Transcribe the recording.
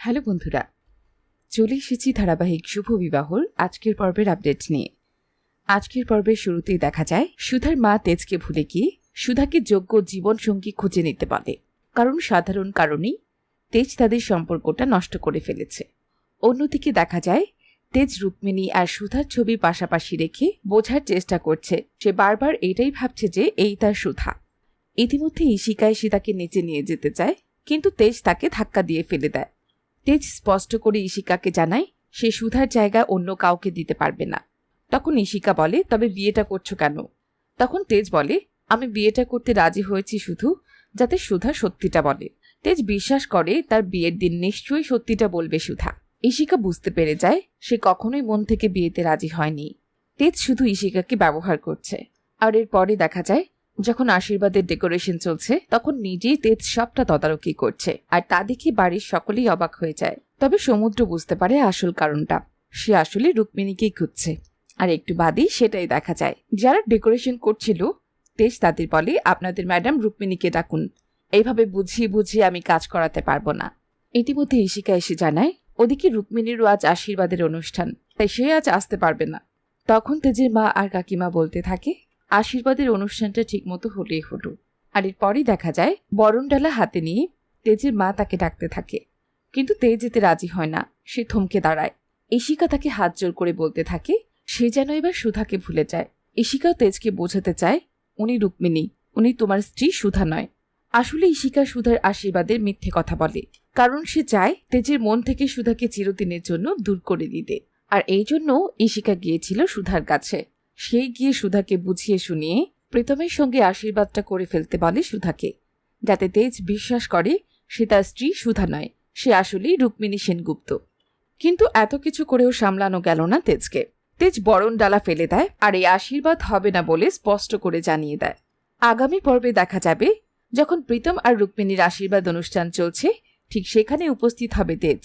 Hello বন্ধুরা, চলে এসেছি ধারাবাহিক শুভ বিবাহর আজকের পর্বের আপডেট নিয়ে। আজকের পর্বের শুরুতেই দেখা যায়, সুধার মা তেজকে ভুলে গিয়ে সুধাকে যোগ্য জীবনসঙ্গী খুঁজে নিতে বলে। কারণ সাধারণ কারণেই তেজ তাদের সম্পর্কটা নষ্ট করে ফেলেছে। অন্যদিকে দেখা যায়, তেজ রুক্মিণী আর সুধার ছবি পাশাপাশি রেখে বোঝার চেষ্টা করছে, সে বারবার এটাই ভাবছে যে এই তার সুধা। ইতিমধ্যে ইশিকা এসে তাকে নিচে নিয়ে যেতে চায়, কিন্তু তেজ তাকে ধাক্কা দিয়ে ফেলে দেয়। তেজ স্পষ্ট করে ইশিকাকে জানায়, সে সুধার জায়গা অন্য কাউকে দিতে পারবে না। তখন ইশিকা বলে, তবে বিয়েটা করছ কেন? তখন তেজ বলে, আমি বিয়েটা করতে রাজি হয়েছি শুধু যাতে সুধা সত্যিটা বলে। তেজ বিশ্বাস করে তার বিয়ের দিন নিশ্চয়ই সত্যিটা বলবে সুধা। ইশিকা বুঝতে পেরে যায়, সে কখনোই মন থেকে বিয়েতে রাজি হয়নি। তেজ শুধু ইশিকাকে ব্যবহার করছে। আর এর পরে দেখা যায় যখন আশীর্বাদের ডেকোরেশন চলছে, তখন নিজেই তেজ সবটা তদারকি করছে, আর তা দেখে বাড়ির সকলেই অবাক হয়ে যায়। তবে সমুদ্র বুঝতে পারে আসল কারণটা। সে আসলে রুক্মিণীকেই খুঁজছে। আর একটু বাদেই সেটাই দেখা যায়। যারা ডেকোরেশন করছিল, তেজ তাদের বলে, আপনাদের ম্যাডাম রুক্মিণীকে ডাকুন। এইভাবে বুঝিয়ে বুঝিয়ে আমি কাজ করাতে পারব না। ইতিমধ্যে ইশিকা এসে জানায়, ওদিকে রুক্মিণীরও আজ আশীর্বাদের অনুষ্ঠান, তাই সে আজ আসতে পারবে না। তখন তেজের মা আর কাকিমা বলতে থাকে আশীর্বাদের অনুষ্ঠানটা ঠিকমতো হলেই হলো। আর এরপরই দেখা যায়, বরণডালা হাতে নিয়ে তেজের মা তাকে ডাকতে থাকে। কিন্তু তেজ যেতে রাজি হয় না, সে থমকে দাঁড়ায়। ইশিকা তাকে হাত জোর করে বলতে থাকে, সে যেন এবার সুধাকে ভুলে যায়। ইশিকাও তেজকে বোঝাতে চায়, উনি রুক্মিণী, উনি তোমার স্ত্রী সুধা নয়। আসলে ইশিকা সুধার আশীর্বাদের মিথ্যে কথা বলে, কারণ সে চায় তেজের মন থেকে সুধাকে চিরদিনের জন্য দূর করে দিতে। আর এই জন্য ইশিকা গিয়েছিল সুধার কাছে। সেই গিয়ে সুধাকে বুঝিয়ে শুনিয়ে প্রীতমের সঙ্গে আশীর্বাদটা করে ফেলতে বলে সুধাকে। যাতে তেজ বিশ্বাস করে, সে তার স্ত্রী সুধা নয়, সে আসলেই রুক্মিণী সেনগুপ্ত। কিন্তু এত কিছু করেও সামলানো গেল না তেজকে। তেজ বরণ ডালা ফেলে দেয়, আর এই আশীর্বাদ হবে না বলে স্পষ্ট করে জানিয়ে দেয়। আগামী পর্বে দেখা যাবে, যখন প্রীতম আর রুক্মিণীর আশীর্বাদ অনুষ্ঠান চলছে, ঠিক সেখানে উপস্থিত হবে তেজ।